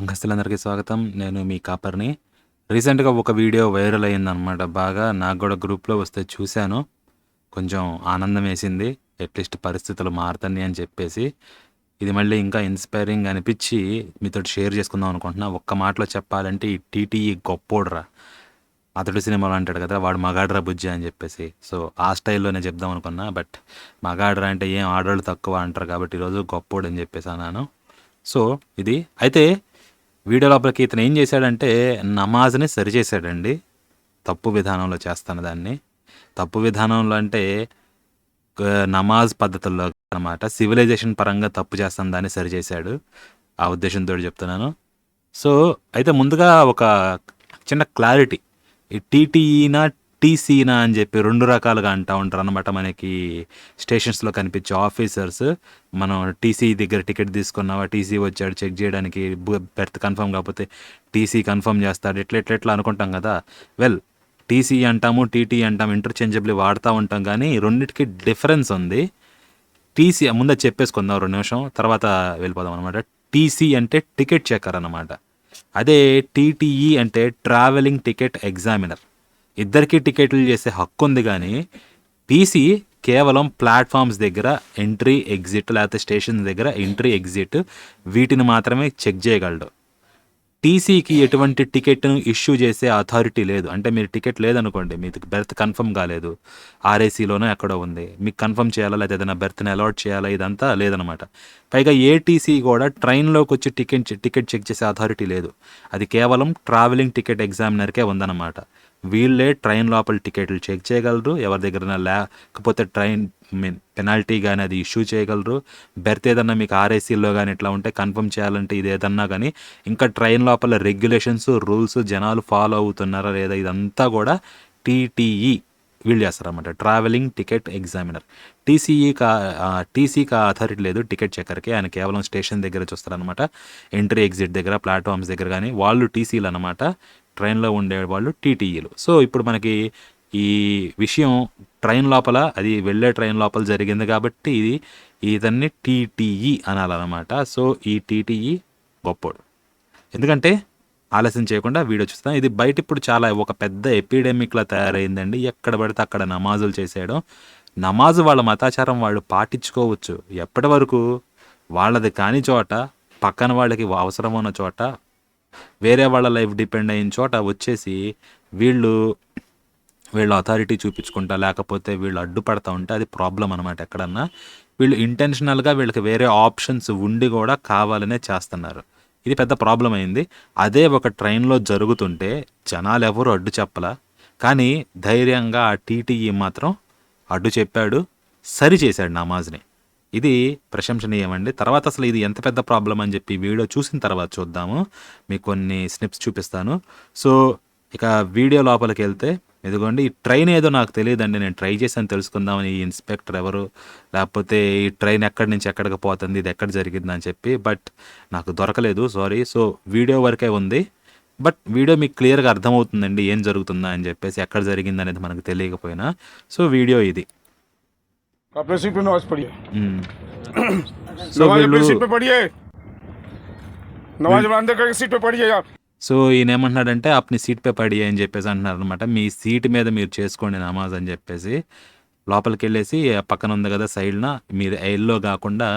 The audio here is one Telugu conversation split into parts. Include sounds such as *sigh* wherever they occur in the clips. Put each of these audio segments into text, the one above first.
సంఘస్థులందరికీ స్వాగతం. నేను మీ కాపర్ని. రీసెంట్గా ఒక వీడియో వైరల్ అయిందనమాట బాగా నాకు కూడా గ్రూప్లో వస్తే చూశాను. కొంచెం ఆనందం వేసింది. అట్లీస్ట్ పరిస్థితులు మారుతాయి అని చెప్పేసి. ఇది మళ్ళీ ఇంకా ఇన్స్పైరింగ్ అనిపించి మీతో షేర్ చేసుకుందాం అనుకుంటున్నా. ఒక్క మాటలో చెప్పాలంటే ఈ టీటీఈ గొప్పోడ్రా. అతడు సినిమాలో అంటాడు కదా వాడు మగాడ్రా బుజ్జి అని చెప్పేసి. సో ఆ స్టైల్లోనే చెప్దాం అనుకున్నా. బట్ మగాడ్రా అంటే ఏం ఆర్డర్లు తక్కువ అంటారు కాబట్టి ఈరోజు గొప్పోడు అని చెప్పేసి అన్నాను. సో ఇది. అయితే వీడియో లోపలికి ఇతను ఏం చేశాడంటే నమాజ్ని సరిచేశాడండి. తప్పు విధానంలో చేస్తాను దాన్ని. తప్పు విధానంలో అంటే నమాజ్ పద్ధతుల్లో అనమాట సివిలైజేషన్ పరంగా తప్పు చేస్తాను దాన్ని సరిచేశాడు. ఆ ఉద్దేశంతో చెప్తున్నాను. సో అయితే ముందుగా ఒక చిన్న క్లారిటీ. ఈ టీటీఈనా టీసీనా అని చెప్పి రెండు రకాలుగా అంటూ ఉంటారు అనమాట మనకి స్టేషన్స్లో కనిపించే ఆఫీసర్స్. మనం టీసీ దగ్గర టికెట్ తీసుకున్నావా? టీసీ వచ్చాడు చెక్ చేయడానికి బెర్త్ కన్ఫర్మ్ కాకపోతే టీసీ కన్ఫర్మ్ చేస్తాడు ఎట్లా ఎట్లా ఎట్లా అనుకుంటాం కదా? వెల్ టీసీ అంటాము టీటీ అంటాము ఇంటర్చేంజబుల్ వాడుతూ ఉంటాం కానీ రెండింటికి డిఫరెన్స్ ఉంది. టీసీ ముందే చెప్పేసుకుందాం రెండు నిమిషం తర్వాత వెళ్ళిపోదాం అనమాట టీసీ అంటే టికెట్ చెక్కర్ అనమాట అదే టీటీఈ అంటే ట్రావెలింగ్ టికెట్ ఎగ్జామినర్ ఇద్దరికి టికెట్లు చేసే హక్కు ఉంది కానీ పీసీ కేవలం ప్లాట్ఫామ్స్ దగ్గర ఎంట్రీ ఎగ్జిట్ లేకపోతే స్టేషన్ దగ్గర ఎంట్రీ ఎగ్జిట్ వీటిని మాత్రమే చెక్ చేయగలడు. టీసీకి ఎటువంటి టికెట్ను ఇష్యూ చేసే అథారిటీ లేదు. అంటే మీరు టికెట్ లేదనుకోండి మీకు బెర్త్ కన్ఫర్మ్ కాలేదు ఆర్ఏసీలోనో ఎక్కడో ఉంది మీకు కన్ఫర్మ్ చేయాలా లేదా ఏదైనా బెర్త్ని అలాట్ చేయాలా ఇదంతా లేదనమాట. పైగా ఏటీసీ కూడా ట్రైన్లోకి వచ్చి టికెట్ టికెట్ చెక్ చేసే అథారిటీ లేదు. అది కేవలం ట్రావెలింగ్ టికెట్ ఎగ్జామినర్కే ఉందన్నమాట. వీళ్ళే ట్రైన్ లోపల టికెట్లు చెక్ చేయగలరు ఎవరి దగ్గర లేకపోతే ట్రైన్ మీన్ పెనాల్టీ కానీ అది ఇష్యూ చేయగలరు. బెర్త్ ఏదన్నా మీకు ఆర్ఏసీలో కానీ ఇట్లా ఉంటే కన్ఫర్మ్ చేయాలంటే ఇది ఏదన్నా కానీ ఇంకా ట్రైన్ లోపల రెగ్యులేషన్స్ రూల్స్ జనాలు ఫాలో అవుతున్నారా లేదా ఇదంతా కూడా టీటీఈ వీళ్ళు చేస్తారన్నమాట. Travelling ticket examiner. టీసీఈ కా టీసీకి అథారిటీ లేదు టికెట్ చెక్కర్కి. ఆయన కేవలం స్టేషన్ దగ్గర చూస్తారనమాట ఎంట్రీ ఎగ్జిట్ దగ్గర ప్లాట్ఫామ్స్ దగ్గర కానీ వాళ్ళు టీసీలు అనమాట ట్రైన్లో ఉండే వాళ్ళు టీటీఈలు. సో ఇప్పుడు మనకి ఈ విషయం ట్రైన్ లోపల అది వెళ్ళే ట్రైన్ లోపల జరిగింది కాబట్టి ఇది ఇతన్ని టీటీఈ అనాలన్నమాట. సో ఈ టీటీఈ గొప్పోడు. ఎందుకంటే ఆలస్యం చేయకుండా వీడియో చూస్తాం ఇది బయట ఇప్పుడు చాలా ఒక పెద్ద ఎపిడెమిక్లా తయారైందండి. ఎక్కడ పడితే అక్కడ నమాజులు చేసేయడం. నమాజు వాళ్ళ మతాచారం వాళ్ళు పాటించుకోవచ్చు. ఎప్పటి వరకు? వాళ్ళది కాని చోట పక్కన వాళ్ళకి అవసరం ఉన్న చోట వేరే వాళ్ళ లైఫ్ డిపెండ్ అయిన చోట వచ్చేసి వీళ్ళు వీళ్ళు అథారిటీ చూపించుకుంటా లేకపోతే వీళ్ళు అడ్డుపడతా ఉంటే అది ప్రాబ్లం అనమాట ఎక్కడన్నా. వీళ్ళు ఇంటెన్షనల్గా వీళ్ళకి వేరే ఆప్షన్స్ ఉండి కూడా కావాలనే చేస్తున్నారు. ఇది పెద్ద ప్రాబ్లం అయింది. అదే ఒక ట్రైన్లో జరుగుతుంటే జనాలు ఎవరు అడ్డు చెప్పలా. కానీ ధైర్యంగా ఆ టీటీఈ మాత్రం అడ్డు చెప్పాడు. సరి చేశాడు నమాజ్ని. ఇది ప్రశంసనీయమండి. తర్వాత అసలు ఇది ఎంత పెద్ద ప్రాబ్లం అని చెప్పి వీడియో చూసిన తర్వాత చూద్దాము. మీకు కొన్ని స్నిప్స్ చూపిస్తాను. సో ఇక వీడియో లోపలికి వెళ్తే ఇదిగోండి ఈ ట్రైన్ ఏదో నాకు తెలియదండి. నేను ట్రై చేశాను తెలుసుకుందామని ఈ ఇన్స్పెక్టర్ ఎవరు లేకపోతే ఈ ట్రైన్ ఎక్కడి నుంచి ఎక్కడికి పోతుంది ఇది ఎక్కడ జరిగింది అని చెప్పి బట్ నాకు దొరకలేదు సారీ. సో వీడియో వరకే ఉంది. బట్ వీడియో మీకు క్లియర్గా అర్థమవుతుందండి ఏం జరుగుతుందా అని చెప్పేసి ఎక్కడ జరిగింది అనేది మనకు తెలియకపోయినా. సో వీడియో ఇది. अपने सीट पे नमाज पढ़िए *clears throat* మ్మ్. సో नमाज अपनी వీళ్ళు सीट पे पढ़िए नमाज अंदर करके सीट पे पढ़िए आप సో ఈయన ఏమంటున్నాడంటే అప్ని సీట్ పే పడి అని చెప్పేసి అంటున్నారు అనమాట మీ సీట్ మీద మీరు చేసుకోండి నమాజ్ అని చెప్పేసి లోపలికి వెళ్ళేసి ఆ పక్కన ఉంది కదా సైడ్న మీరు ఎల్లో కాకుండా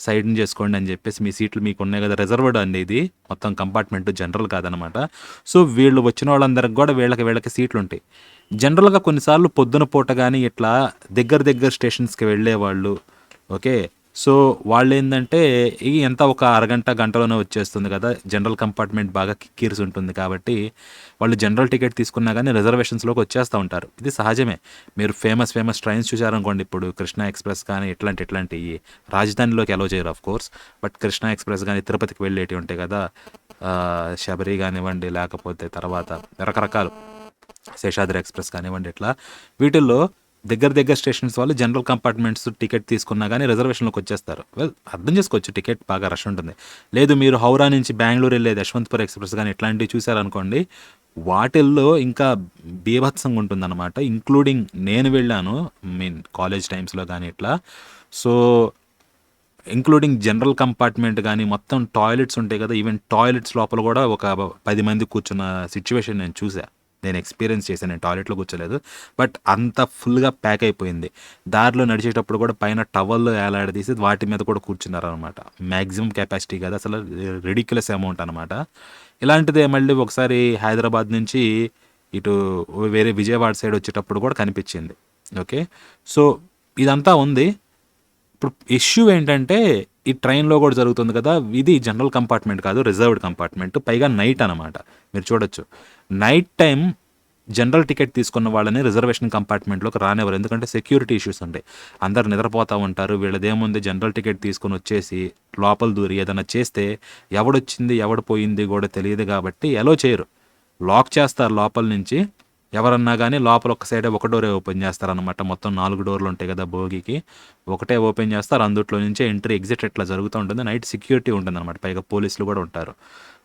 సైడ్ని చేసుకోండి అని చెప్పేసి మీ సీట్లు మీకు ఉన్నాయి కదా రిజర్వ్డ్ అండి ఇది. మొత్తం కంపార్ట్మెంట్ జనరల్ కాదనమాట. సో వీళ్ళు వచ్చిన వాళ్ళందరికి కూడా వీళ్ళకి వీళ్ళకి సీట్లు ఉంటాయి. జనరల్గా కొన్నిసార్లు పొద్దున పూట కానీ ఇట్లా దగ్గర దగ్గర స్టేషన్స్కి వెళ్ళే వాళ్ళు ఓకే? సో వాళ్ళు ఏంటంటే ఇది ఎంత ఒక అరగంట గంటలోనే వచ్చేస్తుంది కదా జనరల్ కంపార్ట్మెంట్ బాగా కిక్కిర్స్ ఉంటుంది కాబట్టి వాళ్ళు జనరల్ టికెట్ తీసుకున్నా కానీ రిజర్వేషన్స్లోకి వచ్చేస్తూ ఉంటారు. ఇది సహజమే. మీరు ఫేమస్ ఫేమస్ ట్రైన్స్ చూసారనుకోండి ఇప్పుడు కృష్ణా ఎక్స్ప్రెస్ కానీ ఇట్లాంటి ఇట్లాంటివి రాజధానిలోకి అలో చేయరు of course but Krishna express కానీ తిరుపతికి వెళ్ళేటివి ఉంటాయి కదా శబరి కానివ్వండి లేకపోతే తర్వాత రకరకాలు శేషాద్రి ఎక్స్ప్రెస్ కానివ్వండి ఇట్లా వీటిల్లో దగ్గర దగ్గర స్టేషన్స్ వాళ్ళు జనరల్ కంపార్ట్మెంట్స్ టికెట్ తీసుకున్నా కానీ రిజర్వేషన్లోకి వచ్చేస్తారు. వెల్ అర్థం చేసుకోవచ్చు టికెట్ బాగా రష్ ఉంటుంది. లేదు మీరు హౌరా నుంచి బెంగళూరు వెళ్ళేది యశ్వంత్పూర్ ఎక్స్ప్రెస్ కానీ ఇట్లాంటివి చూసారనుకోండి వాటిల్లో ఇంకా బీభత్సంగా ఉంటుందన్నమాట. ఇంక్లూడింగ్ నేను వెళ్ళాను మీన్ కాలేజ్ టైమ్స్లో కానీ ఇట్లా. సో ఇంక్లూడింగ్ జనరల్ కంపార్ట్మెంట్ కానీ మొత్తం టాయిలెట్స్ ఉంటాయి కదా ఈవెన్ టాయిలెట్స్ లోపల కూడా ఒక పది మంది కూర్చున్న సిచ్యువేషన్ నేను చూసా నేను ఎక్స్పీరియన్స్ చేశాను నేను టాయిలెట్లో కూర్చోలేదు. బట్ అంత ఫుల్గా ప్యాక్ అయిపోయింది. దారిలో నడిచేటప్పుడు కూడా పైన టవల్ వేలాడదీసి వాటి మీద కూడా కూర్చున్నారు అనమాట మ్యాక్సిమం కెపాసిటీ కదా అసలు రెడిక్యులస్ అమౌంట్ అనమాట ఇలాంటిదే మళ్ళీ ఒకసారి హైదరాబాద్ నుంచి ఇటు వేరే విజయవాడ సైడ్ వచ్చేటప్పుడు కూడా కనిపించింది. ఓకే? సో ఇదంతా ఉంది. ఇప్పుడు ఇష్యూ ఏంటంటే ఈ ట్రైన్లో కూడా జరుగుతుంది కదా ఇది జనరల్ కంపార్ట్మెంట్ కాదు రిజర్వ్డ్ కంపార్ట్మెంట్ పైగా నైట్ అనమాట మీరు చూడొచ్చు. నైట్ టైం జనరల్ టికెట్ తీసుకున్న వాళ్ళని రిజర్వేషన్ కంపార్ట్మెంట్లోకి రానివ్వరు. ఎందుకంటే సెక్యూరిటీ ఇష్యూస్ ఉంటాయి. అందరు నిద్రపోతూ ఉంటారు. వీళ్ళదేముంది జనరల్ టికెట్ తీసుకొని వచ్చేసి లోపల దూరి ఏదైనా చేస్తే ఎవడొచ్చింది ఎవడు పోయింది కూడా తెలియదు కాబట్టి ఎలో చేయరు. లాక్ చేస్తారు లోపల నుంచి. ఎవరన్నా కానీ లోపల ఒక సైడే ఒక డోరే ఓపెన్ చేస్తారనమాట మొత్తం నాలుగు డోర్లు ఉంటాయి కదా భోగికి. ఒకటే ఓపెన్ చేస్తారు. అందుట్లో నుంచి ఎంట్రీ ఎగ్జిట్ ఎట్లా జరుగుతూ ఉంటుంది. నైట్ సెక్యూరిటీ ఉంటుంది అనమాట పైగా పోలీసులు కూడా ఉంటారు.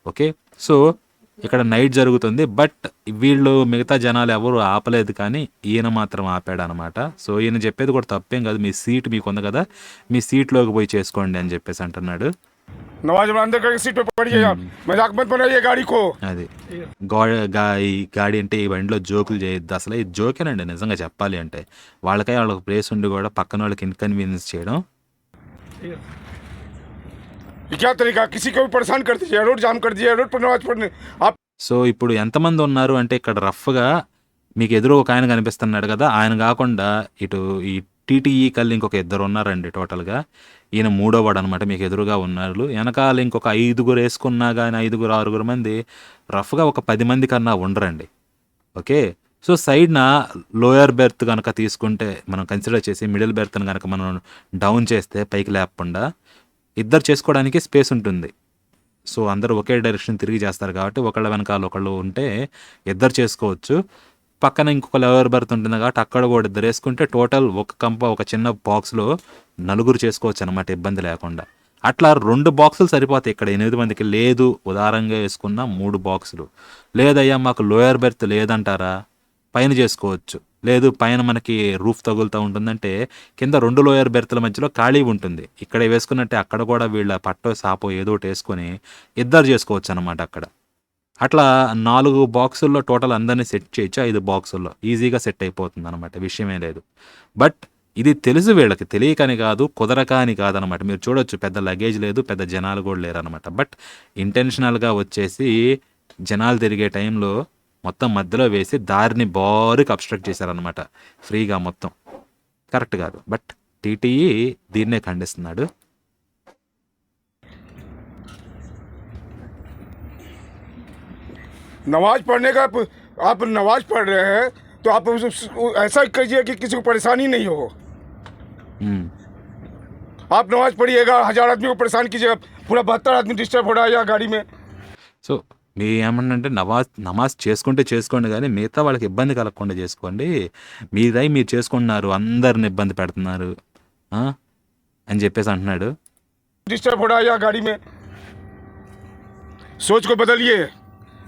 ఓకే సో ఇక్కడ నైట్ జరుగుతుంది బట్ వీళ్ళు మిగతా జనాలు ఎవరు ఆపలేదు కానీ ఈయన మాత్రం ఆపాడు అనమాట సో ఈయన చెప్పేది కూడా తప్పేం కాదు మీ సీట్ మీకు ఉంది కదా మీ సీట్లోకి పోయి చేసుకోండి అని చెప్పేసి అంటున్నాడు. అది. ఈ గాడి అంటే ఈ బండిలో జోకులు చేయొద్దు. అసలు ఈ జోకేనండి నిజంగా చెప్పాలి అంటే. వాళ్ళకై వాళ్ళకి ప్లేస్ ఉండి కూడా పక్కన వాళ్ళకి ఇన్కన్వీనియన్స్ చేయడం क्या तरीका किसी को भी परेशान कर दीजिए रोड जाम कर दीजिए रोड पर नमाज पढ़ने आप సో ఇప్పుడు ఎంతమంది ఉన్నారు అంటే ఇక్కడ రఫ్గా మీకు ఎదురు ఒక ఆయన కనిపిస్తున్నాడు కదా ఆయన కాకుండా ఇటు ఈ టీటీఈ కల్లి ఇంకొక ఇద్దరు ఉన్నారండి టోటల్గా ఈయన మూడో వాడు అనమాట మీకు ఎదురుగా ఉన్నారు వెనకాల ఇంకొక ఐదుగురు వేసుకున్నా కానీ ఐదుగురు ఆరుగురు మంది రఫ్గా ఒక పది మంది కన్నా ఉండరండి ఓకే సో సైడ్న లోయర్ బెర్త్ కనుక తీసుకుంటే మనం కన్సిడర్ చేసి మిడిల్ బెర్త్ని కనుక మనం డౌన్ చేస్తే పైకి లేకుండా ఇద్దరు చేసుకోవడానికి స్పేస్ ఉంటుంది. సో అందరూ ఒకే డైరెక్షన్ తిరిగి చేస్తారు కాబట్టి ఒకళ్ళ వెనకాల ఒకళ్ళు ఉంటే ఇద్దరు చేసుకోవచ్చు. పక్కన ఇంకొక లెవర్ బర్త్ ఉంటుంది కాబట్టి అక్కడ కూడా ఇద్దరు వేసుకుంటే టోటల్ ఒక కంప ఒక చిన్న బాక్స్లో నలుగురు చేసుకోవచ్చు అనమాట ఇబ్బంది లేకుండా. అట్లా రెండు బాక్సులు సరిపోతాయి ఇక్కడ. ఎనిమిది మందికి లేదు ఉదారంగా వేసుకున్న మూడు బాక్సులు. లేదయ్యా మాకు లోయర్ బెర్త్ లేదంటారా? పైన చేసుకోవచ్చు. లేదు పైన మనకి రూఫ్ తగులుతూ ఉంటుందంటే కింద రెండు లోయర్ బెర్త్ల మధ్యలో ఖాళీ ఉంటుంది. ఇక్కడ వేసుకున్నట్టే అక్కడ కూడా వీళ్ళ పట్టో సాపో ఏదో ఒకటి వేసుకొని ఇద్దరు చేసుకోవచ్చు అనమాట అక్కడ. అట్లా నాలుగు బాక్సుల్లో టోటల్ అందరినీ సెట్ చేయొచ్చు ఐదు బాక్సుల్లో. ఈజీగా సెట్ అయిపోతుంది అనమాట విషయమే లేదు. బట్ ఇది తెలుసు వీళ్ళకి తెలియకని కాదు కుదరక అని కాదనమాట మీరు చూడొచ్చు పెద్ద లగేజ్ లేదు పెద్ద జనాలు కూడా లేరు అనమాట బట్ ఇంటెన్షనల్గా వచ్చేసి జనాలు తిరిగే టైంలో మొత్తం మధ్యలో వేసి దారిని బారుకి అబ్స్ట్రక్ట్ చేశారనమాట ఫ్రీగా మొత్తం కరెక్ట్ కాదు బట్ టీటీఈ దీన్నే ఖండిస్తున్నాడు नमाज पढ़ने का आप, आप नमाज पढ़ रहे हैं तो आप उस- उस- ऐसा कीजिए कि किसी को परेशानी नहीं हो మ్మ్. आप नमाज पढ़िएगा हजार आदमी को परेशान कीजिएगा पूरा बहत्तर आदमी डिस्टर्ब हो रहा है यहाँ गाड़ी में సో మీ ఏమన్నంటే నమాజ్ నమాజ్ చేసుకుంటే చేసుకోండి కానీ మిగతా వాళ్ళకి ఇబ్బంది కలగకుండా చేసుకోండి. మీదై మీరు చేసుకుంటున్నారు అందరిని ఇబ్బంది పెడుతున్నారు. అని చెప్పేసి అంటున్నాడు. డిస్టర్బ్ కూడా గాడి మే. సోచ్ కో బదలియే.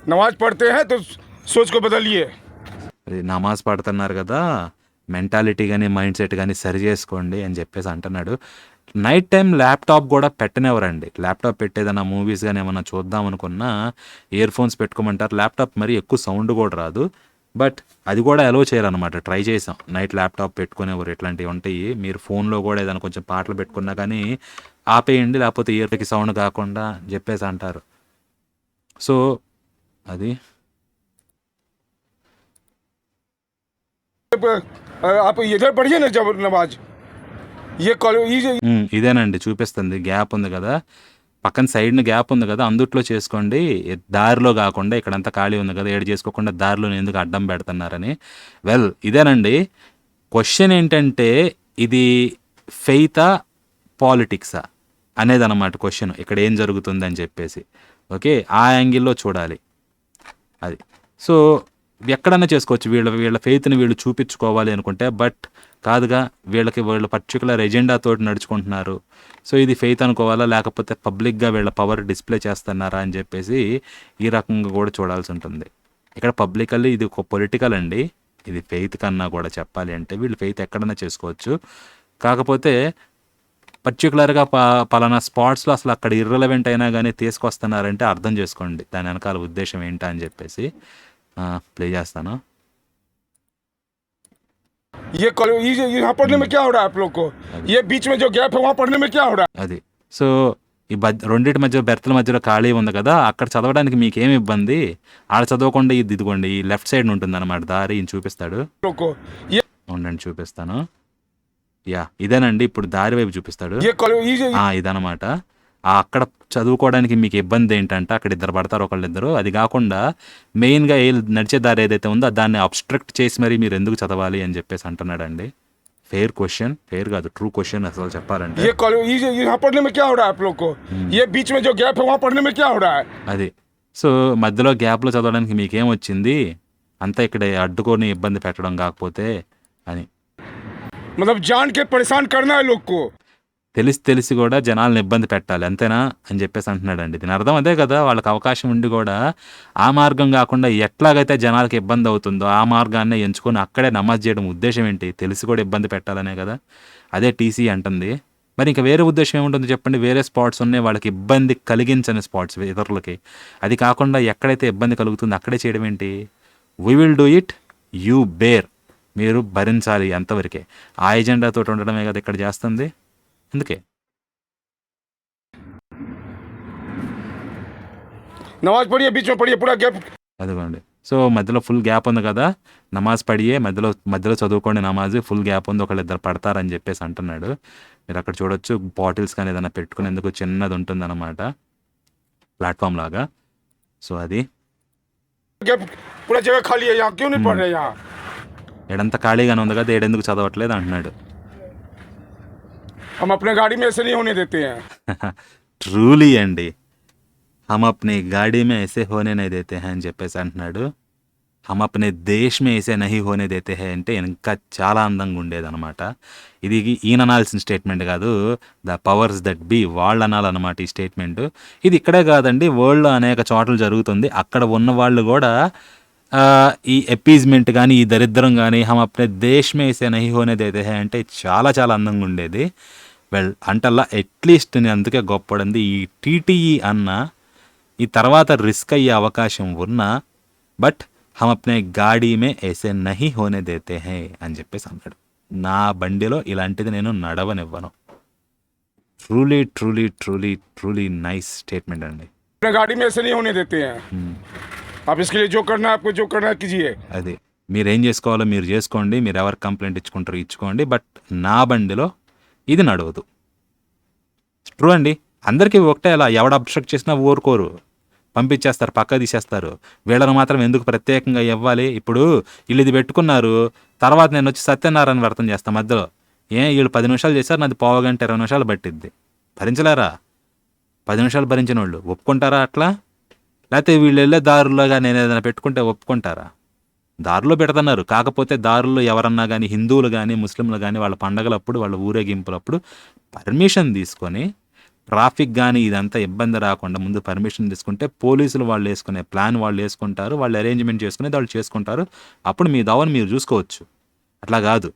నమాజ్ పడితే సోచ్ కో బదలియే. నమాజ్ పడుతున్నారు కదా. మెంటాలిటీ కానీ మైండ్ సెట్ కానీ సరి చేసుకోండి అని చెప్పేసి అంటున్నాడు. నైట్ టైం ల్యాప్టాప్ కూడా పెట్టనివ్వరండి ల్యాప్టాప్ పెట్టేదన్నా మూవీస్ కానీ ఏమన్నా చూద్దాం అనుకున్నా ఇయర్ ఫోన్స్ పెట్టుకోమంటారు ల్యాప్టాప్ మరి ఎక్కువ సౌండ్ కూడా రాదు బట్ అది కూడా అలో చేయాలన్నమాట ట్రై చేసాం నైట్ ల్యాప్టాప్ పెట్టుకునేవారు ఇట్లాంటివి ఉంటాయి మీరు ఫోన్లో కూడా ఏదైనా కొంచెం పాటలు పెట్టుకున్నా కానీ ఆపేయండి లేకపోతే ఇయర్కి సౌండ్ కాకుండా అని చెప్పేసి అంటారు సో అది आप इधर पढ़िए ना जब नमाज ये कॉल ये ఉమ్, ఇదేనండి చూపిస్తుంది. గ్యాప్ ఉంది కదా. పక్కన సైడ్న గ్యాప్ ఉంది కదా అందుట్లో చేసుకోండి. దారిలో కాకుండా ఇక్కడంతా ఖాళీ ఉంది కదా ఏడు చేసుకోకుండా దారిలో ఎందుకు అడ్డం పెడుతున్నారని. వెల్ ఇదేనండి. క్వశ్చన్ ఏంటంటే ఇది ఫెయితా పాలిటిక్సా అనేది అన్నమాట క్వశ్చన్ ఇక్కడ ఏం జరుగుతుంది అని చెప్పేసి. ఓకే ఆ యాంగిల్లో చూడాలి. అది. సో ఎక్కడన్నా చేసుకోవచ్చు. వీళ్ళ వీళ్ళ ఫెయిత్ని వీళ్ళు చూపించుకోవాలి అనుకుంటే బట్ కాదుగా వీళ్ళకి వీళ్ళ పర్టికులర్ ఎజెండా తోటి నడుచుకుంటున్నారు. సో ఇది ఫెయిత్ అనుకోవాలా? లేకపోతే పబ్లిక్గా వీళ్ళ పవర్ డిస్ప్లే చేస్తున్నారా? అని చెప్పేసి ఈ రకంగా కూడా చూడాల్సి ఉంటుంది. ఇక్కడ పబ్లికల్లీ ఇది ఒక పొలిటికల్ అండి. ఇది ఫెయిత్ కన్నా కూడా చెప్పాలి అంటే వీళ్ళు ఫెయిత్ ఎక్కడన్నా చేసుకోవచ్చు. కాకపోతే పర్టికులర్గా ప పలానా స్పాట్స్లో అసలు అక్కడ ఇర్రెలవెంట్ అయినా కానీ తీసుకొస్తున్నారంటే అర్థం చేసుకోండి. దాని వెనకాల ఉద్దేశం ఏంటా అని చెప్పేసి. ప్లే చేస్తాను ये कॉल- ये यहाँ पढ़ने में क्या हो रहा है आप लोग को ये बीच में जो गैप है वहाँ पढ़ने में क्या हो रहा అది సో ఈ బద్ రెండింటి మధ్య బెర్తల మధ్యలో ఖాళీ ఉంది కదా అక్కడ చదవడానికి మీకు ఏమి ఇబ్బంది ఆడ చదవకుండా ఇది ఇదిగోండి ఈ లెఫ్ట్ సైడ్ ఉంటుంది అనమాట దారి ఈయన చూపిస్తాడు है आप लोग को ये ఉండండి చూపిస్తాను యా ఇదేనండి ఇప్పుడు దారి వైపు చూపిస్తాడు ये कॉल- ये ఆ, ఇదనమాట ఆ అక్కడ చదువుకోవడానికి మీకు ఇబ్బంది ఏంటంటే అక్కడ ఇద్దరు పడతారు ఒకళ్ళిద్దరు అది కాకుండా మెయిన్గా ఏ నడిచే దారి ఏదైతే ఉందో దాన్ని అబ్స్ట్రక్ట్ చేసి మరి మీరు ఎందుకు చదవాలి అని చెప్పేసి అంటున్నాడండి ఫెయిర్ క్వశ్చన్ ఫెయిర్ కాదు ట్రూ క్వశ్చన్ అసలు చెప్పాలంటే ये कॉल- ये यहाँ पढ़ने में क्या हो रहा है आप लोग को ये बीच में जो गैप है वहाँ पढ़ने में क्या हो रहा है అది సో మధ్యలో గ్యాప్లో చదవడానికి మీకేం వచ్చింది అంతా ఇక్కడ అడ్డుకొని ఇబ్బంది పెట్టడం కాకపోతే అని मतलब जान के परेशान करना है लोग को తెలిసి తెలిసి కూడా జనాలను ఇబ్బంది పెట్టాలి అంతేనా? అని చెప్పేసి అంటున్నాడండి. దీని అర్థం అదే కదా వాళ్ళకి అవకాశం ఉండి కూడా ఆ మార్గం కాకుండా ఎట్లాగైతే జనాలకి ఇబ్బంది అవుతుందో ఆ మార్గాన్ని ఎంచుకొని అక్కడే నమాజ్ చేయడం ఉద్దేశం ఏంటి? తెలిసి కూడా ఇబ్బంది పెట్టాలనే కదా. అదే టీసీ అంటుంది. మరి ఇంకా వేరే ఉద్దేశం ఏముంటుంది చెప్పండి? వేరే స్పాట్స్ ఉన్నాయి వాళ్ళకి ఇబ్బంది కలిగించని స్పాట్స్ ఇతరులకి. అది కాకుండా ఎక్కడైతే ఇబ్బంది కలుగుతుందో అక్కడే చేయడం ఏంటి? We will do it you bear మీరు భరించాలి అంతవరకే. ఆ ఎజెండాతో ఉండడమే కదా ఇక్కడ చేస్తుంది. అందుకే. నమాజ్ పడియే బీచ్ పడి పూరా గ్యాప్? సో మధ్యలో ఫుల్ గ్యాప్ ఉంది కదా నమాజ్ పడియే మధ్యలో మధ్యలో చదువుకోండి నమాజ్ ఫుల్ గ్యాప్ ఉంది ఒకళ్ళు ఇద్దరు పడతారని చెప్పేసి అంటున్నాడు. మీరు అక్కడ చూడొచ్చు బాటిల్స్ కానీ ఏదైనా పెట్టుకునేందుకు చిన్నది ఉంటుంది అనమాట ప్లాట్ఫామ్ లాగా. సో అది. ఎడంత ఖాళీగానే ఉంది కదా ఏడెందుకు చదవట్లేదు అంటున్నాడు. हम अपने गाड़ी में ऐसे नहीं होने देते हैं ట్రూలీ అండి హమ్ అప్నే గాడీ మే ఐసే హోనే నహీ దేతే హై అని చెప్పేసి అంటున్నాడు హమ్ అప్నే దేశ్ మే ఐసే నహీ హోనే దేతే హై అంటే ఇంకా చాలా అందంగా ఉండేదన్నమాట ఇది ఈయన అనాల్సిన స్టేట్మెంట్ కాదు ద పవర్స్ దట్ బి వాళ్ళు అనాలన్నమాట ఈ స్టేట్మెంట్ ఇది ఇక్కడే కాదండి వరల్డ్లో అనేక చోట్ల జరుగుతుంది అక్కడ ఉన్న వాళ్ళు కూడా ఆ, ఈ ఎపీజ్మెంట్ కానీ ఈ దరిద్రం కానీ హమ్ అప్నే దేశ్ మే ఐసే నహీ హోనే దేతే హై అంటే చాలా చాలా అందంగా ఉండేది వెల్ అంటల్లా అట్లీస్ట్ నేను అందుకే గొప్పడింది ఈ టీటీఈ అన్న ఈ తర్వాత రిస్క్ అయ్యే అవకాశం ఉన్నా బట్ హమ్ అప్నే గాడీమే ఏసే నహి హోనే దేతే హే అని చెప్పేసి అన్నాడు నా బండిలో ఇలాంటిది నేను నడవనివ్వను. Truly truly truly truly nice statement అండి. గాడి అది. మీరేం చేసుకోవాలో మీరు చేసుకోండి మీరు ఎవరు కంప్లైంట్ ఇచ్చుకుంటారు ఇచ్చుకోండి బట్ నా బండిలో ఇది నడవదు. ట్రూ అండి. అందరికీ ఒకటే అలా ఎవడ అబ్స్ట్రక్ట్ చేసినా ఊరుకోరు. పంపించేస్తారు పక్క తీసేస్తారు. వీళ్ళను మాత్రం ఎందుకు ప్రత్యేకంగా ఇవ్వాలి? ఇప్పుడు వీళ్ళు ఇది పెట్టుకున్నారు. తర్వాత నేను వచ్చి సత్యనారాయణ వ్రతం చేస్తాను మధ్యలో. ఏ వీళ్ళు పది నిమిషాలు చేశారు నాది పావు గంట ఇరవై నిమిషాలు పట్టిద్ది. భరించలేరా? పది నిమిషాలు భరించిన వాళ్ళు ఒప్పుకుంటారా అట్లా? లేకపోతే వీళ్ళు వెళ్ళే దారులుగా నేను ఏదైనా పెట్టుకుంటే ఒప్పుకుంటారా? దారిలో పెడతన్నారు. కాకపోతే దారుల్లో ఎవరన్నా కానీ హిందువులు కానీ ముస్లింలు కానీ వాళ్ళ పండగలప్పుడు వాళ్ళ ఊరేగింపులప్పుడు పర్మిషన్ తీసుకొని ట్రాఫిక్ కానీ ఇదంతా ఇబ్బంది రాకుండా ముందు పర్మిషన్ తీసుకుంటే పోలీసులు వాళ్ళు వేసుకునే ప్లాన్ వాళ్ళు వేసుకుంటారు వాళ్ళు అరేంజ్మెంట్ చేసుకునేది వాళ్ళు చేసుకుంటారు. అప్పుడు మీ దవని మీరు చూసుకోవచ్చు. అట్లా కాదు.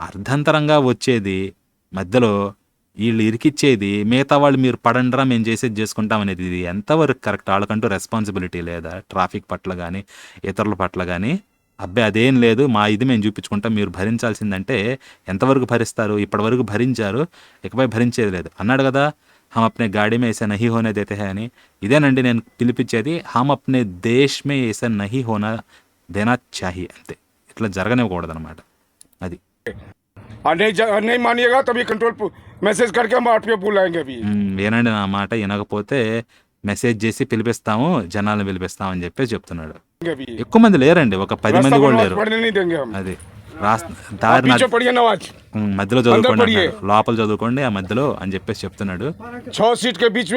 అర్ధంతరంగా వచ్చేది మధ్యలో వీళ్ళు ఇరికిచ్చేది మిగతా వాళ్ళు మీరు పడండ్రా మేము చేసేది చేసుకుంటాం అనేది. ఇది ఎంతవరకు కరెక్ట్? వాళ్ళకంటూ రెస్పాన్సిబిలిటీ లేదా? ట్రాఫిక్ పట్ల కానీ ఇతరుల పట్ల కానీ అబ్బాయి అదేం లేదు మా ఇది మేము చూపించుకుంటాం మీరు భరించాల్సిందంటే ఎంతవరకు భరిస్తారు ఇప్పటివరకు భరించారు ఇకపై భరించేది లేదు అన్నాడు కదా హమ్ అప్నే గాడి మే ऐसा नहीं होने देते हैं అని ఇదేనండి నేను పిలిపించేది హమ్ అప్నే దేశ్ మే ऐसा नहीं होना देना चाहिए అంతే ఇట్లా జరగనివ్వకూడదు అనమాట అది और नहीं जा- नहीं मानिएगा तभी कंट्रोल मैसेज करके हम आठ पे बुलाएंगे अभी మ్మ్, వినండి నా మాట వినకపోతే మెసేజ్ చేసి పిలిపిస్తాము జనాలను పిలిపిస్తామని అని చెప్పేసి చెప్తున్నాడు. ఎక్కువ మంది లేరండి ఒక పది మంది కూడా లేరు. అది దారి మధ్యలో చదువుకోండి లోపల చదువుకోండి ఆ మధ్యలో అని చెప్పేసి చెప్తున్నాడు. సీట్ బీచ్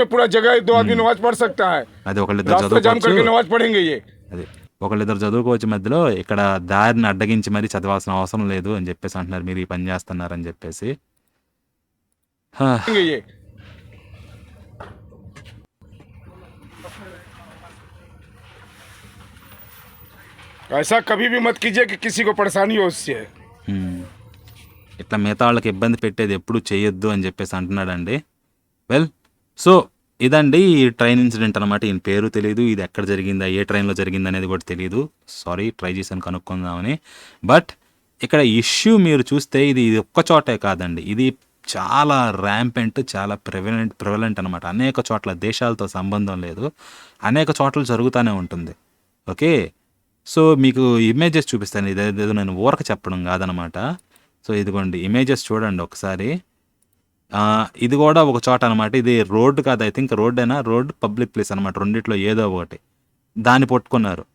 అది ఒకళ్ళిద్దరు చదువుకోవచ్చు. ఒకళ్ళిద్దరు చదువుకోవచ్చు మధ్యలో ఇక్కడ దారిని అడ్డగించి మరీ చదవాల్సిన అవసరం లేదు అని చెప్పేసి అంటున్నారు మీరు ఈ పని చేస్తున్నారని చెప్పేసి. ऐसा कभी भी मत कीजिए कि किसी को परेशानी हो उससे మ్మ్. ఇట్లా మిగతా వాళ్ళకి ఇబ్బంది పెట్టేది ఎప్పుడు చేయొద్దు అని చెప్పేసి అంటున్నాడండి వెల్ సో ఇదండి ఈ ట్రైన్ ఇన్సిడెంట్ అనమాట ఈయన పేరు తెలియదు ఇది ఎక్కడ జరిగిందా ఏ ట్రైన్లో జరిగింది అనేది కూడా తెలియదు సారీ ట్రై చేశాను కనుక్కుందామని బట్ ఇక్కడ ఇష్యూ మీరు చూస్తే ఇది ఇది ఒక్క చోటే కాదండి ఇది చాలా ర్యాంపెంట్ చాలా ప్రివలెంట్ ప్రివలెంట్ అనమాట అనేక చోట్ల దేశాలతో సంబంధం లేదు అనేక చోట్ల జరుగుతూనే ఉంటుంది ఓకే సో మీకు ఇమేజెస్ చూపిస్తాను. ఇది ఏదో నేను ఊరక చెప్పడం కాదనమాట. సో ఇదిగోండి ఇమేజెస్ చూడండి ఒకసారి. ఇది కూడా ఒక చోట అనమాట. ఇది రోడ్డు కాదు ఐ థింక్ రోడ్ అయినా రోడ్ పబ్లిక్ ప్లేస్ అనమాట. రెండిట్లో ఏదో ఒకటి. దాన్ని పట్టుకున్నారు.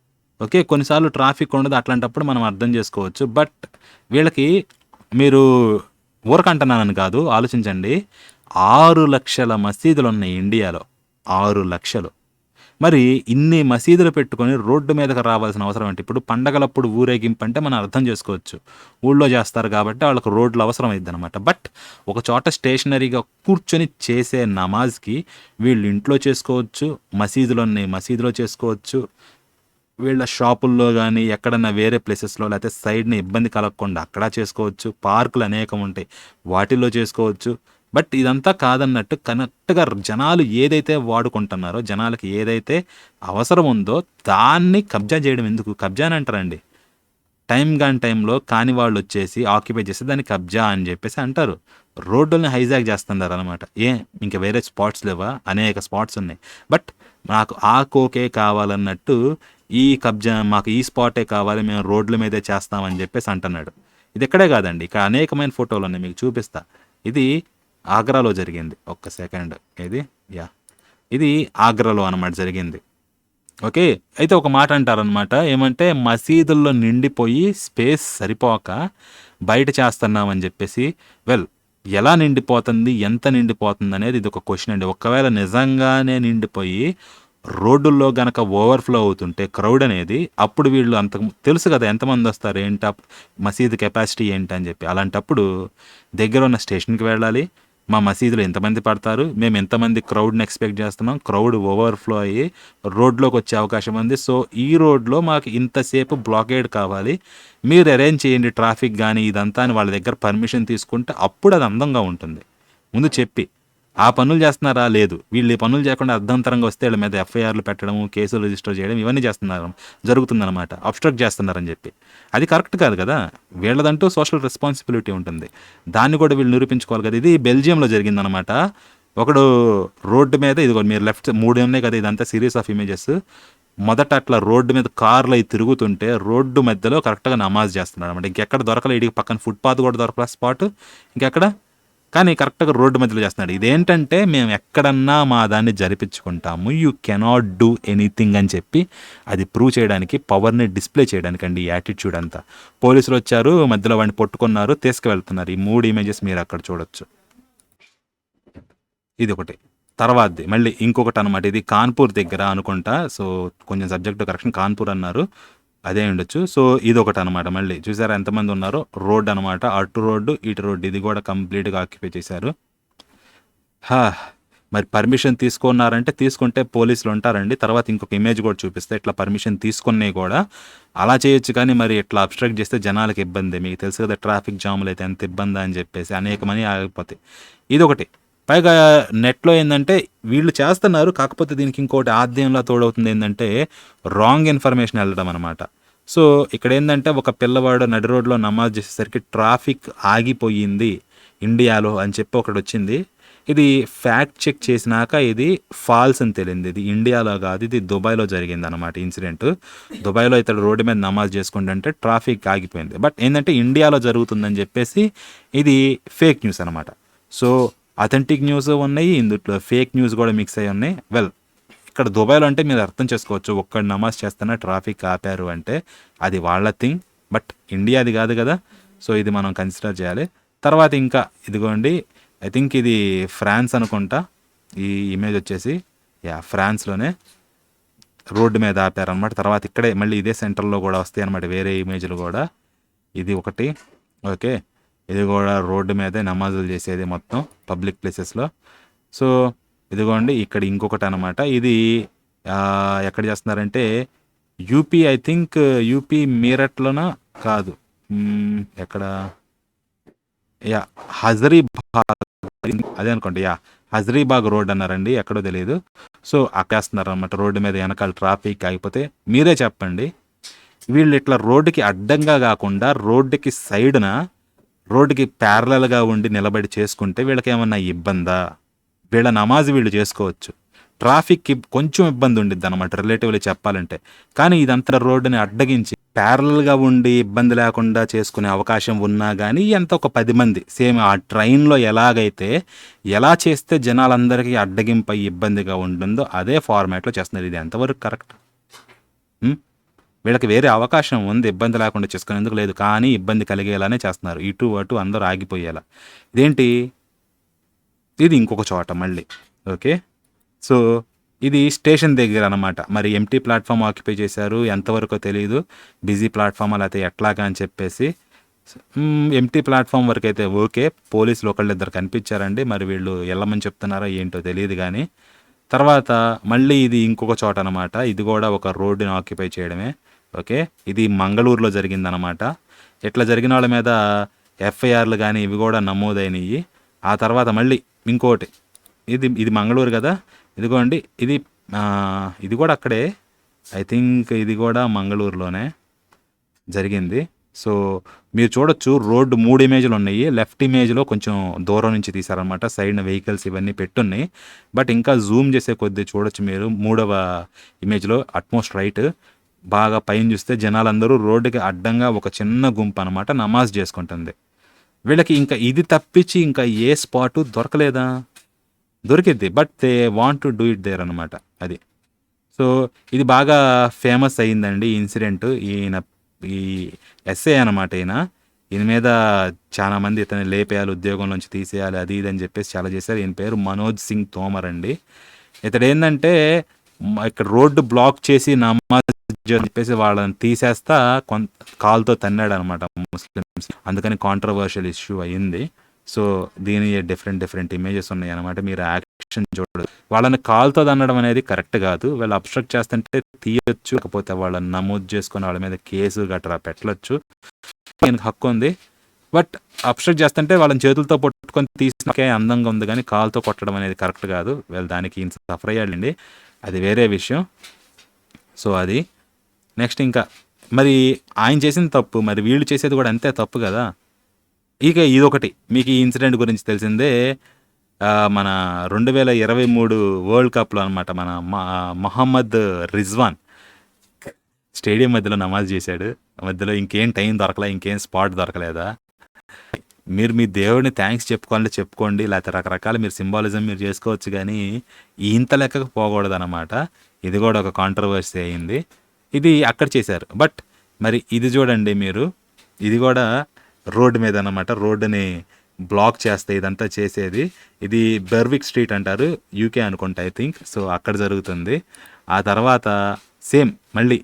ఓకే కొన్నిసార్లు ట్రాఫిక్ ఉండదు అట్లాంటప్పుడు మనం అర్థం చేసుకోవచ్చు. బట్ వీళ్ళకి మీరు ఊరకంటున్నానని కాదు ఆలోచించండి. ఆరు లక్షల మసీదులు ఉన్నాయి ఇండియాలో. ఆరు లక్షలు. మరి ఇన్ని మసీదులు పెట్టుకొని రోడ్డు మీదకి రావాల్సిన అవసరం ఏంటి? ఇప్పుడు పండగలప్పుడు ఊరేగింపు అంటే మనం అర్థం చేసుకోవచ్చు. ఊళ్ళో చేస్తారు కాబట్టి వాళ్ళకి రోడ్లు అవసరం అయింది అనమాట బట్ ఒక చోట స్టేషనరీగా కూర్చొని చేసే నమాజ్కి వీళ్ళు ఇంట్లో చేసుకోవచ్చు మసీదులు ఉన్నాయి మసీదులో చేసుకోవచ్చు. వీళ్ళ షాపుల్లో కానీ ఎక్కడన్నా వేరే ప్లేసెస్లో లేకపోతే సైడ్ని ఇబ్బంది కలగకుండా అక్కడ చేసుకోవచ్చు. పార్కులు అనేకం ఉంటాయి. వాటిల్లో చేసుకోవచ్చు. బట్ ఇదంతా కాదన్నట్టు కరెక్ట్గా జనాలు ఏదైతే వాడుకుంటున్నారో జనాలకి ఏదైతే అవసరం ఉందో దాన్ని కబ్జా చేయడం ఎందుకు? కబ్జా అని అంటారండి. టైం కాని టైంలో కాని వాళ్ళు వచ్చేసి ఆక్యుపై చేస్తే దాన్ని కబ్జా అని చెప్పేసి అంటారు. రోడ్డుల్ని హైజాక్ చేస్తున్నారు అనమాట ఏ ఇంకా వేరే స్పాట్స్ లేవా? అనేక స్పాట్స్ ఉన్నాయి. బట్ నాకు ఆ కోకే కావాలన్నట్టు ఈ కబ్జా మాకు ఈ స్పాటే కావాలి మేము రోడ్ల మీదే చేస్తామని చెప్పేసి అంటున్నాడు. ఇది ఎక్కడే కాదండి. ఇక్కడ అనేకమైన ఫోటోలు ఉన్నాయి మీకు చూపిస్తా. ఇది ఆగ్రాలో జరిగింది. ఒక్క సెకండ్. ఇది యా. ఇది ఆగ్రాలో అనమాట జరిగింది. ఓకే? అయితే ఒక మాట అంటారనమాట ఏమంటే మసీదుల్లో నిండిపోయి స్పేస్ సరిపోక బయట చేస్తున్నామని చెప్పేసి వెల్ ఎలా నిండిపోతుంది ఎంత నిండిపోతుంది అనేది ఇది ఒక క్వశ్చన్ అండి. ఒకవేళ నిజంగానే నిండిపోయి రోడ్డుల్లో గనక ఓవర్ఫ్లో అవుతుంటే క్రౌడ్ అనేది అప్పుడు వీళ్ళు అంత తెలుసు కదా ఎంతమంది వస్తారు ఏంటి మసీదు కెపాసిటీ ఏంటి అని చెప్పి. అలాంటప్పుడు దగ్గర ఉన్న స్టేషన్కి వెళ్ళాలి. మా మసీదులో ఎంతమంది పడతారు? మేము ఎంతమంది క్రౌడ్ని ఎక్స్పెక్ట్ చేస్తున్నాం? క్రౌడ్ ఓవర్ఫ్లో అయ్యి రోడ్లోకి వచ్చే అవకాశం ఉంది. సో ఈ రోడ్లో మాకు ఇంతసేపు బ్లాకేడ్ కావాలి. మీరు అరేంజ్ చేయండి ట్రాఫిక్ కానీ ఇదంతా అని వాళ్ళ దగ్గర పర్మిషన్ తీసుకుంటే అప్పుడు అది అందంగా ఉంటుంది. ముందు చెప్పి. ఆ పనులు చేస్తున్నారా? లేదు. వీళ్ళు పనులు చేయకుండా అర్ధంతరంగా వస్తే వీళ్ళ మీద ఎఫ్ఐఆర్లు పెట్టడం కేసులు రిజిస్టర్ చేయడం ఇవన్నీ చేస్తున్నారు జరుగుతుందన్నమాట. అబ్స్ట్రక్ట్ చేస్తున్నారని చెప్పి. అది కరెక్ట్ కాదు కదా? వీళ్ళదంటూ సోషల్ రెస్పాన్సిబిలిటీ ఉంటుంది. దాన్ని కూడా వీళ్ళు నిరూపించుకోవాలి కదా? ఇది బెల్జియంలో జరిగిందనమాట ఒకడు రోడ్డు మీద ఇదిగో మీరు లెఫ్ట్ మూడు ఉన్నాయి కదా? ఇదంతా సిరీస్ ఆఫ్ ఇమేజెస్. మొదట అట్లా రోడ్డు మీద కార్లు అవి తిరుగుతుంటే రోడ్డు మధ్యలో కరెక్ట్గా నమాజ్ చేస్తున్నాడు అనమాట ఇంకెక్కడ దొరకలే. ఇడికి పక్కన ఫుట్పాత్ కూడా దొరకలే స్పాట్. ఇంకెక్కడ? కానీ కరెక్ట్గా రోడ్డు మధ్యలో చేస్తున్నాడు. ఇదేంటంటే మేము ఎక్కడన్నా మా దాన్ని జరిపించుకుంటాము. యూ కెనాట్ డూ ఎనీథింగ్ అని చెప్పి అది ప్రూవ్ చేయడానికి పవర్ని డిస్ప్లే చేయడానికి అండి ఈ యాటిట్యూడ్ అంతా. పోలీసులు వచ్చారు మధ్యలో వాడిని పట్టుకున్నారు తీసుకువెళ్తున్నారు. ఈ మూడు ఇమేజెస్ మీరు అక్కడ చూడొచ్చు. ఇది ఒకటి. తర్వాతది మళ్ళీ ఇంకొకటి అనమాట ఇది కాన్పూర్ దగ్గర అనుకుంటా. సో కొంచెం సబ్జెక్ట్ కరెక్షన్ కాన్పూర్ అన్నారు. అదే ఉండొచ్చు. సో ఇది ఒకటి అనమాట మళ్ళీ. చూసారా ఎంతమంది ఉన్నారో రోడ్ అనమాట. అటు రోడ్డు ఇటు రోడ్డు. ఇది కూడా కంప్లీట్గా ఆక్యుపై చేశారు. హా! మరి పర్మిషన్ తీసుకున్నారంటే తీసుకుంటే పోలీసులు ఉంటారండి. తర్వాత ఇంకొక ఇమేజ్ కూడా చూపిస్తే. ఇట్లా పర్మిషన్ తీసుకున్నవి కూడా. అలా చేయొచ్చు కానీ మరి ఇట్లా అబ్స్ట్రాక్ట్ చేస్తే జనాలకు ఇబ్బంది. మీకు తెలుసు కదా ట్రాఫిక్ జాములు అయితే ఎంత ఇబ్బంది అని చెప్పేసి అనేకమని ఆగిపోతాయి. ఇది ఒకటి పైగా నెట్లో ఏంటంటే వీళ్ళు చేస్తున్నారు కాకపోతే దీనికి ఇంకోటి ఆద్యంలో తోడవుతుంది ఏంటంటే రాంగ్ ఇన్ఫర్మేషన్ వెళ్ళడం అనమాట సో ఇక్కడ ఏంటంటే ఒక పిల్లవాడు నడి రోడ్లో నమాజ్ చేసేసరికి ట్రాఫిక్ ఆగిపోయింది ఇండియాలో అని చెప్పి ఒకటి వచ్చింది. ఇది ఫ్యాక్ట్ చెక్ చేసినాక ఇది ఫాల్స్ అని తెలియంది ఇది ఇండియాలో కాదు ఇది దుబాయ్లో జరిగింది అనమాట ఇన్సిడెంట్. దుబాయ్లో ఇతడు రోడ్డు మీద నమాజ్ చేసుకుంటుంటే ట్రాఫిక్ ఆగిపోయింది. బట్ ఏంటంటే ఇండియాలో జరుగుతుందని చెప్పేసి ఇది ఫేక్ న్యూస్ అనమాట సో అథెంటిక్ న్యూస్ ఉన్నాయి ఇందులో ఫేక్ న్యూస్ కూడా మిక్స్ అయ్యి ఉన్నాయి. వెల్ ఇక్కడ దుబాయ్లో అంటే మీరు అర్థం చేసుకోవచ్చు ఒక్కడు నమాజ్ చేస్తున్నా ట్రాఫిక్ ఆపారు అంటే అది వాళ్ళ థింగ్ బట్ ఇండియాది కాదు కదా. సో ఇది మనం కన్సిడర్ చేయాలి. తర్వాత ఇంకా ఇదిగోండి ఐ థింక్ ఇది ఫ్రాన్స్ అనుకుంటా. ఈ ఇమేజ్ వచ్చేసి యా ఫ్రాన్స్లోనే రోడ్డు మీద ఆపారనమాట తర్వాత ఇక్కడే మళ్ళీ ఇదే సెంటర్లో కూడా వస్తాయి అనమాట వేరే ఇమేజ్లు కూడా. ఇది ఒకటి ఓకే ఇది కూడా రోడ్డు మీదే నమాజులు చేసేది మొత్తం పబ్లిక్ ప్లేసెస్లో సో ఇదిగోండి ఇక్కడ ఇంకొకటి అనమాట ఇది ఎక్కడ చేస్తున్నారంటే యూపీ ఐ థింక్ యూపీ మీరట్లోన కాదు ఎక్కడ యా హజరీబాగ్ అదే అనుకోండి. యా హజరీబాగ్ రోడ్ అన్నారండి. ఎక్కడో తెలియదు సో, అక్కేస్తున్నారనమాట. రోడ్డు మీద వెనకాల ట్రాఫిక్ ఆగిపోతే మీరే చెప్పండి. వీళ్ళు ఇట్లా రోడ్డుకి అడ్డంగా కాకుండా రోడ్డుకి సైడ్న రోడ్డుకి ప్యారలల్‌గా ఉండి నిలబడి చేసుకుంటే వీళ్ళకి ఏమన్నా ఇబ్బందా? వీళ్ళ నమాజ్ వీళ్ళు చేసుకోవచ్చు. ట్రాఫిక్‌కి కొంచెం ఇబ్బంది ఉండిద్దనమాట రిలేటివ్‌లీ చెప్పాలంటే. కానీ ఇదంతా రోడ్డుని అడ్డగించి ప్యారలల్‌గా ఉండి ఇబ్బంది లేకుండా చేసుకునే అవకాశం ఉన్నా కానీ ఎంత ఒక పది మంది సేమ్ ఆ ట్రైన్‌లో ఎలాగైతే ఎలా చేస్తే జనాలందరికీ అడ్డగింపై ఇబ్బందిగా ఉంటుందో అదే ఫార్మాట్‌లో చేస్తున్నారు. ఇది ఎంతవరకు కరెక్ట్? వీళ్ళకి వేరే అవకాశం ఉంది ఇబ్బంది లేకుండా చేసుకునేందుకు లేదు. కానీ ఇబ్బంది కలిగేలానే చేస్తున్నారు. ఇటు అటు అందరూ ఆగిపోయేలా. ఇదేంటి? ఇది ఇంకొక చోట మళ్ళీ. ఓకే. సో, ఇది స్టేషన్ దగ్గర అనమాట మరి ఎంటీ ప్లాట్ఫామ్ ఆక్యుపై చేశారు. ఎంతవరకు తెలియదు బిజీ ప్లాట్ఫామ్ అలా అయితే ఎట్లాగా అని చెప్పేసి. ఎంటీ ప్లాట్ఫామ్ వరకు అయితే ఓకే. పోలీసులు ఒకళ్ళిద్దరు కనిపించారండి మరి వీళ్ళు వెళ్ళమని చెప్తున్నారో ఏంటో తెలియదు కానీ తర్వాత మళ్ళీ ఇది ఇంకొక చోట అనమాట ఇది కూడా ఒక రోడ్డుని ఆక్యుపై చేయడమే. ఓకే. ఇది మంగళూరులో జరిగిందనమాట. ఇట్లా జరిగినోళ్ళ మీద ఎఫ్ఐఆర్‌లు కానీ ఇవి కూడా నమోదైనవి ఆ తర్వాత మళ్ళీ ఇంకోటి. ఇది ఇది మంగళూరు కదా ఇదిగోండి ఇది ఇది కూడా అక్కడే. ఐ థింక్ ఇది కూడా మంగళూరులోనే జరిగింది. సో, మీరు చూడొచ్చు రోడ్డు మూడు ఇమేజ్లు ఉన్నాయి లెఫ్ట్ ఇమేజ్‌లో కొంచెం దూరం నుంచి తీశారనమాట. సైడ్ వెహికల్స్ ఇవన్నీ పెట్టున్నాయి బట్ ఇంకా జూమ్ చేసే కొద్దీ చూడొచ్చు మీరు మూడవ ఇమేజ్‌లో అట్‌మోస్ట్ రైట్. బాగా పైన చూస్తే జనాలందరూ రోడ్డుకి అడ్డంగా ఒక చిన్న గుంపు అనమాట నమాజ్ చేసుకుంటుంది. వీళ్ళకి ఇంకా ఇది తప్పించి ఇంకా ఏ స్పాటు దొరకలేదా? దొరికిద్ది. But they want to do it there అనమాట. అది. సో, ఇది బాగా ఫేమస్ అయిందండి ఈ ఇన్సిడెంట్. ఈయన ఈ ఎస్ఏ అనమాట ఈయన. ఈయన మీద చాలామంది ఇతను లేపేయాలి, ఉద్యోగంలోంచి తీసేయాలి అది ఇది అని చెప్పేసి చాలా చేశారు. ఈయన పేరు మనోజ్ సింగ్ తోమర్ అండి. ఇతడేందంటే ఏంటంటే ఇక్కడ రోడ్డు బ్లాక్ చేసి నమాజ్ అని చెప్పేసి వాళ్ళని తీసేస్తా కొంత కాల్తో తన్నాడు తన్నాడనమాట ముస్లిమ్స్. అందుకని కాంట్రవర్షియల్ ఇష్యూ అయింది. సో, దీని డిఫరెంట్ డిఫరెంట్ ఇమేజెస్ ఉన్నాయి అనమాట మీరు యాక్షన్ చూడదు వాళ్ళని కాల్తో తన్నడం అనేది కరెక్ట్ కాదు వాళ్ళు అబ్స్ట్రక్ట్ చేస్తుంటే తీయొచ్చు. లేకపోతే వాళ్ళని నమోదు చేసుకుని వాళ్ళ మీద కేసు గట్రా పెట్టొచ్చు. హక్కు ఉంది బట్ అబ్స్ట్రక్ట్ చేస్తుంటే వాళ్ళని చేతులతో పట్టుకొని తీసినకే అందంగా ఉంది కానీ కాలుతో కొట్టడం అనేది కరెక్ట్ కాదు వీళ్ళు దానికి ఇంత సఫర్ అయ్యాడండి. అది వేరే విషయం. సో, అది. నెక్స్ట్ ఇంకా మరి ఆయన చేసిన తప్పు. మరి వీళ్ళు చేసేది కూడా అంతే తప్పు కదా ఇక ఇదొకటి. మీకు ఈ ఇన్సిడెంట్ గురించి తెలిసిందే. మన రెండు వేల ఇరవై మూడు వరల్డ్ కప్‌లో అనమాట. మన మ రిజ్వాన్ స్టేడియం మధ్యలో నమాజ్ చేశాడు. మధ్యలో ఇంకేం టైం దొరకలే ఇంకేం స్పాట్ దొరకలేదా? మీరు మీ దేవుడిని థ్యాంక్స్ చెప్పుకోవాలంటే చెప్పుకోండి. లేకపోతే రకరకాల మీరు సింబాలిజం మీరు చేసుకోవచ్చు కానీ ఇంత లెక్కకు పోకూడదనమాట. ఇది కూడా ఒక కాంట్రవర్సీ అయింది. ఇది అక్కడ చేశారు. బట్ మరి ఇది చూడండి మీరు. ఇది కూడా రోడ్డు మీద అనమాట. రోడ్డుని బ్లాక్ చేస్తే ఇదంతా చేసేది. ఇది బెర్విక్ స్ట్రీట్ అంటారు. యూకే అనుకుంటా ఐ థింక్. సో, అక్కడ జరుగుతుంది. ఆ తర్వాత సేమ్ మళ్ళీ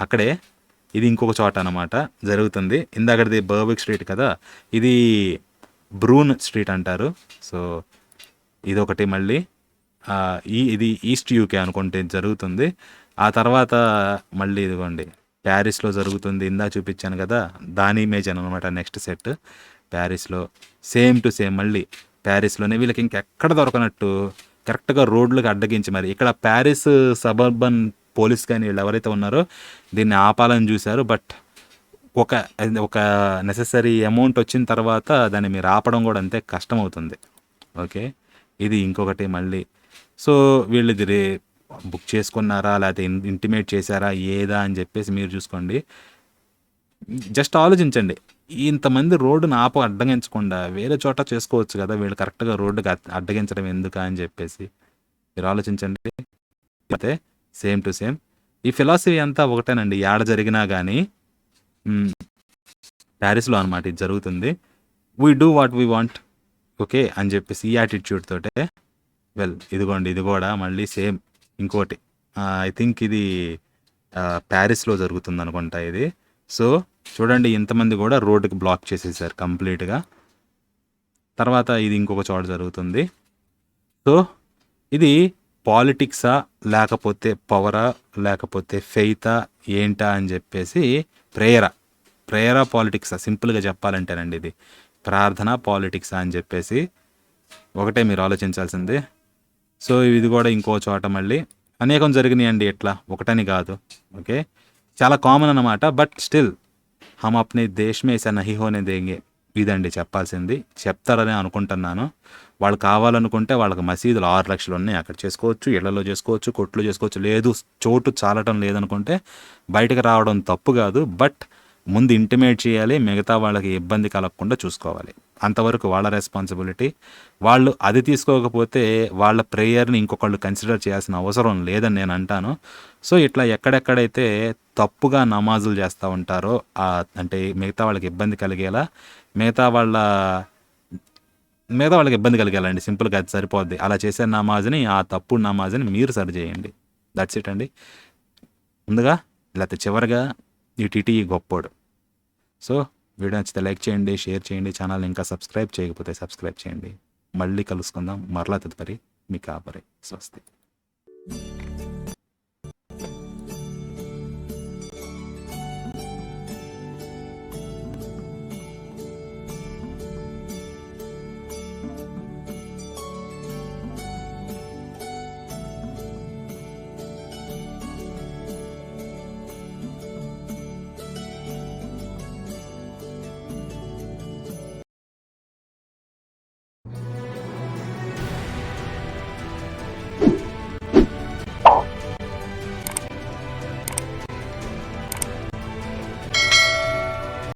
అక్కడే ఇది ఇంకొక చోట అనమాట జరుగుతుంది. ఇందాకటిది బర్బిక్ స్ట్రీట్ కదా! ఇది బ్రూన్ స్ట్రీట్ అంటారు. సో, ఇదొకటి మళ్ళీ. ఈ ఇది ఈస్ట్ యూకే అనుకుంటే జరుగుతుంది. ఆ తర్వాత మళ్ళీ ఇదిగోండి ప్యారిస్‌లో జరుగుతుంది. ఇందా చూపించాను కదా దాని ఇమేజ్ అనమాట నెక్స్ట్ సెట్. ప్యారిస్‌లో సేమ్ టు సేమ్ మళ్ళీ ప్యారిస్‌లోనే వీళ్ళకి ఇంకెక్కడ దొరకనట్టు కరెక్ట్‌గా రోడ్లకు అడ్డగించి మరి ఇక్కడ ప్యారిస్ సబర్బన్ పోలీస్ కానీ వీళ్ళు ఎవరైతే ఉన్నారో దీన్ని ఆపాలని చూశారు బట్ ఒక ఒక నెససరీ అమౌంట్ వచ్చిన తర్వాత దాన్ని మీరు ఆపడం కూడా అంతే కష్టమవుతుంది. ఓకే. ఇది ఇంకొకటి మళ్ళీ. సో, వీళ్ళిది రే బుక్ చేసుకున్నారా? లేకపోతే ఇన్ ఇంటిమేట్ చేశారా? ఏదా? అని చెప్పేసి మీరు చూసుకోండి. జస్ట్ ఆలోచించండి. ఇంతమంది రోడ్డుని ఆప అడ్డగించకుండా వేరే చోట చేసుకోవచ్చు కదా వీళ్ళు కరెక్ట్‌గా రోడ్డుకి అడ్డగించడం ఎందుకు అని చెప్పేసి మీరు ఆలోచించండి. అయితే సేమ్ టు సేమ్. ఈ ఫిలాసఫీ అంతా ఒకటేనండి. యాడ జరిగినా కానీ ప్యారిస్‌లో అనమాట ఇది జరుగుతుంది. We do what we want. Okay. అని చెప్పేసి ఈ యాటిట్యూడ్ తోటే వెల్ ఇదిగోండి ఇది కూడా మళ్ళీ సేమ్ ఇంకోటి. ఐ థింక్ ఇది ప్యారిస్లో ప్యారిస్‌లో జరుగుతుందనుకుంటా ఇది. సో, చూడండి ఇంతమంది కూడా రోడ్డుకి బ్లాక్ చేసేసారు కంప్లీట్‌గా. తర్వాత ఇది ఇంకొక చోట జరుగుతుంది. సో, ఇది పాలిటిక్సా? లేకపోతే పవరా? లేకపోతే ఫెయితా? ఏంటా? అని చెప్పేసి ప్రేయరా? ప్రేయరా? పాలిటిక్సా? సింపుల్‌గా చెప్పాలంటేనండి ఇది. ప్రార్థన పాలిటిక్సా అని చెప్పేసి ఒకటే మీరు ఆలోచించాల్సింది సో ఇది కూడా ఇంకో చోట మళ్ళీ అనేకం జరిగినాయండి ఎట్లా ఒకటని కాదు ఓకే చాలా కామన్ అన్నమాట బట్ స్టిల్ హమ్ అప్నే దేశ్ మే ఐసా నహి హోనే దేంగే ఇదండి చెప్పాల్సింది చెప్తారని అనుకుంటున్నాను వాళ్ళు కావాలనుకుంటే వాళ్ళకి మసీదులు ఆరు లక్షలు ఉన్నాయి అక్కడ చేసుకోవచ్చు ఇళ్ళలో చేసుకోవచ్చు కొట్లు చేసుకోవచ్చు. లేదు చోటు చాలటం లేదనుకుంటే బయటకు రావడం తప్పు కాదు బట్ ముందు ఇంటిమేట్ చేయాలి మిగతా వాళ్ళకి ఇబ్బంది కలగకుండా చూసుకోవాలి. అంతవరకు వాళ్ళ రెస్పాన్సిబిలిటీ. వాళ్ళు అది తీసుకోకపోతే వాళ్ళ ప్రేయర్ని ఇంకొకళ్ళు కన్సిడర్ చేయాల్సిన అవసరం లేదని నేను అంటాను. సో ఇట్లా ఎక్కడెక్కడైతే తప్పుగా నమాజులు చేస్తూ ఉంటారో అంటే మిగతా వాళ్ళకి ఇబ్బంది కలిగేలా మిగతా వాళ్ళ మిగతా వాళ్ళకి ఇబ్బంది కలిగాలండి. సింపుల్గా అది సరిపోద్ది. అలా చేసే నమాజ్ని ఆ తప్పుడు నమాజ్ని మీరు సరి చేయండి. దట్స్ ఇట్ అండి. ముందుగా లేకపోతే చివరిగా ఈ టీటీ గొప్పోడు. సో వీడియో నచ్చితే లైక్ చేయండి షేర్ చేయండి ఛానల్ ఇంకా సబ్స్క్రైబ్ చేయకపోతే సబ్స్క్రైబ్ చేయండి. మళ్ళీ కలుసుకుందాం. మరలా తదుపరి మీ కాపరి స్వస్తి.